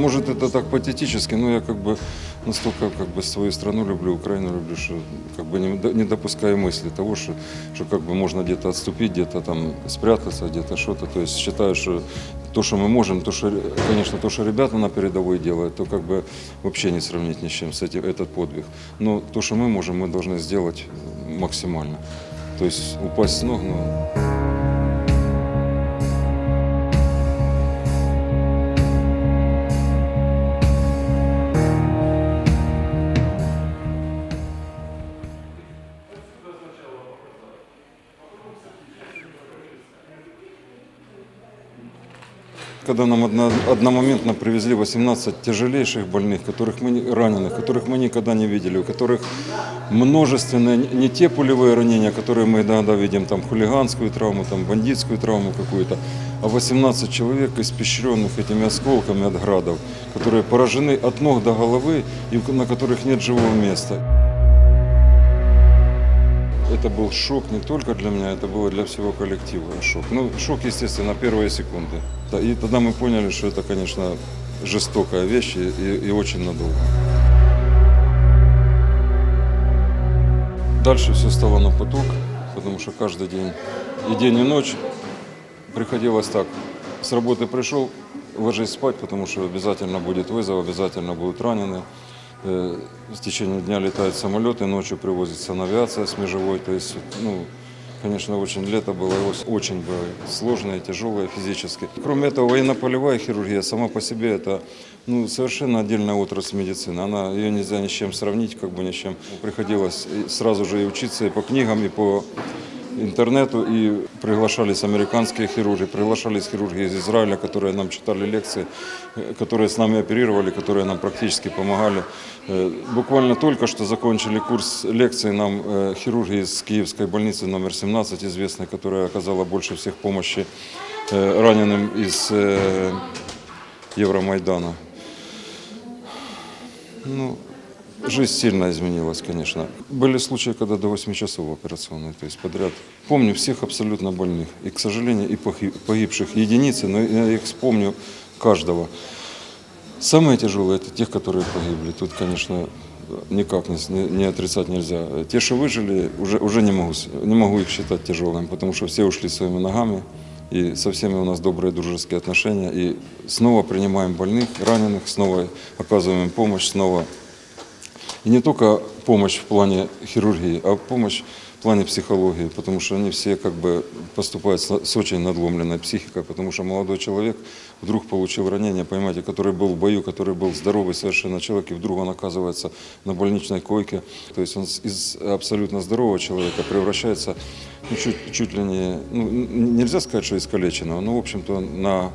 Может, это так патетически, но я как бы настолько как бы свою страну люблю, Украину люблю, что как бы не, не допускаю мысли того, что, что как бы можно где-то отступить, где-то там спрятаться, где-то что-то. То есть считаю, что то, что мы можем, то, что, конечно, то, что ребята на передовой делают, то как бы вообще не сравнить ни с чем с этим, этот подвиг. Но то, что мы можем, мы должны сделать максимально. То есть упасть с ног, но когда нам одно- одномоментно привезли 18 тяжелейших больных, которых мы, не- раненых, которых мы никогда не видели, у которых множественные, не- те пулевые ранения, которые мы иногда видим, там хулиганскую травму, там бандитскую травму какую-то, а 18 человек, испещренных этими осколками от градов, которые поражены от ног до головы и на которых нет живого места. Это был шок не только для меня, это было для всего коллектива шок. Ну, шок, естественно, первые секунды. И тогда мы поняли, что это, конечно, жестокая вещь и- и очень надолго. Дальше все стало на поток, потому что каждый день, и день, и ночь приходилось так. С работы пришел, ложись спать, потому что обязательно будет вызов, обязательно будут ранены. Э, В течение дня летают самолеты, ночью привозится авиация с межевой. То есть, ну, конечно, очень лето было очень было сложное, тяжелое физически. Кроме этого, военно-полевая хирургия сама по себе это ну, совершенно отдельная отрасль медицины. Она, ее нельзя ни с чем сравнить, как бы ни с чем. Приходилось сразу же и учиться и по книгам, и по интернету, и приглашались американские хирурги, приглашались хирурги из Израиля, которые нам читали лекции, которые с нами оперировали, которые нам практически помогали. Э, Буквально только что закончили курс лекций нам э, хирурги из Киевской больницы номер 17, известной, которая оказала больше всех помощи э, раненым из Евромайдана. Ну, Жизнь сильно изменилась, конечно. Были случаи, когда до 8 часов операционной, то есть подряд. Помню всех абсолютно больных. И, к сожалению, и погиб- погибших единицы, но я их вспомню каждого. Самые тяжелые – это тех, которые погибли. Тут, конечно, никак не, не- отрицать нельзя. Те, что выжили, уже, уже не, могу, не могу их считать тяжелыми, потому что все ушли своими ногами. И со всеми у нас добрые дружеские отношения. И снова принимаем больных, раненых, снова оказываем помощь, снова и не только помощь в плане хирургии, а помощь в плане психологии, потому что они все как бы поступают с очень надломленной психикой, потому что молодой человек вдруг получил ранение, понимаете, который был в бою, который был здоровый совершенно человек, и вдруг он оказывается на больничной койке. То есть он из абсолютно здорового человека превращается ну, чуть, чуть ли не, ну, нельзя сказать, что искалеченного, но, в общем-то, на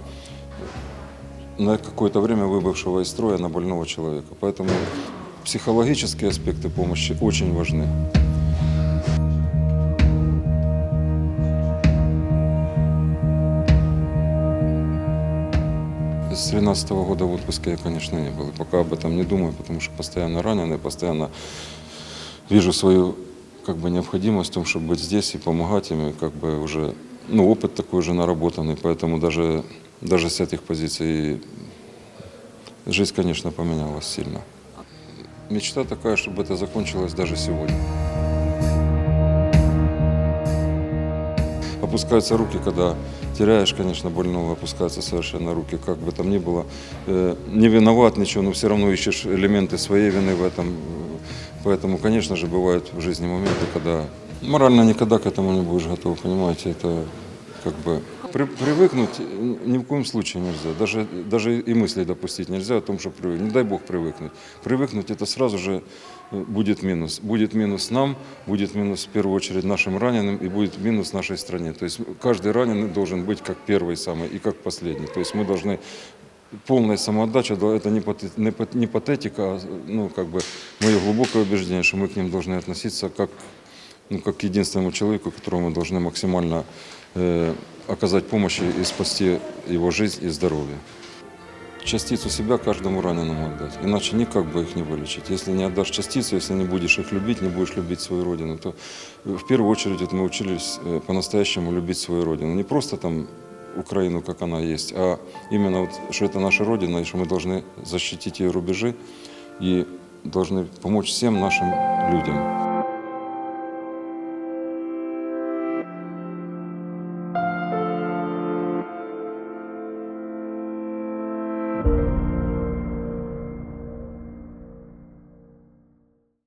на какое-то время выбывшего из строя на больного человека. Поэтому психологические аспекты помощи очень важны. С 13 года в отпуске я, конечно, не был. И пока об этом не думаю, потому что постоянно раненый, постоянно вижу свою как бы необходимость в том, чтобы быть здесь и помогать им, и как бы уже, ну, опыт такой уже наработанный, поэтому даже, даже с этих позиций жизнь, конечно, поменялась сильно. Мечта такая, чтобы это закончилось даже сегодня. Опускаются руки, когда теряешь, конечно, больного, опускаются совершенно руки, как бы там ни было. Э, не виноват ничего, но все равно ищешь элементы своей вины в этом. Поэтому, конечно же, бывают в жизни моменты, когда морально никогда к этому не будешь готов, понимаете, это как бы при- привыкнуть ни в коем случае нельзя. Даже, даже и мысли допустить нельзя о том, что привыкнуть. Не дай бог привыкнуть. Привыкнуть это сразу же э, будет минус. Будет минус нам, будет минус в первую очередь нашим раненым и будет минус нашей стране. То есть каждый раненый должен быть как первый самый и как последний. То есть мы должны полная самоотдача, да, это не, не не патетика, а ну, как бы мое глубокое убеждение, что мы к ним должны относиться как, ну, как к единственному человеку, которому мы должны максимально э, оказать помощь и спасти его жизнь и здоровье. частицу себя каждому раненому отдать. Иначе никак бы их не вылечить. Если не отдашь частицу, если не будешь их любить, не будешь любить свою родину, то в первую очередь вот мы учились э, по-настоящему любить свою родину. Не просто там Украину, как она есть, а именно вот, что это наша родина, и что мы должны защитить ее рубежи и должны помочь всем нашим людям.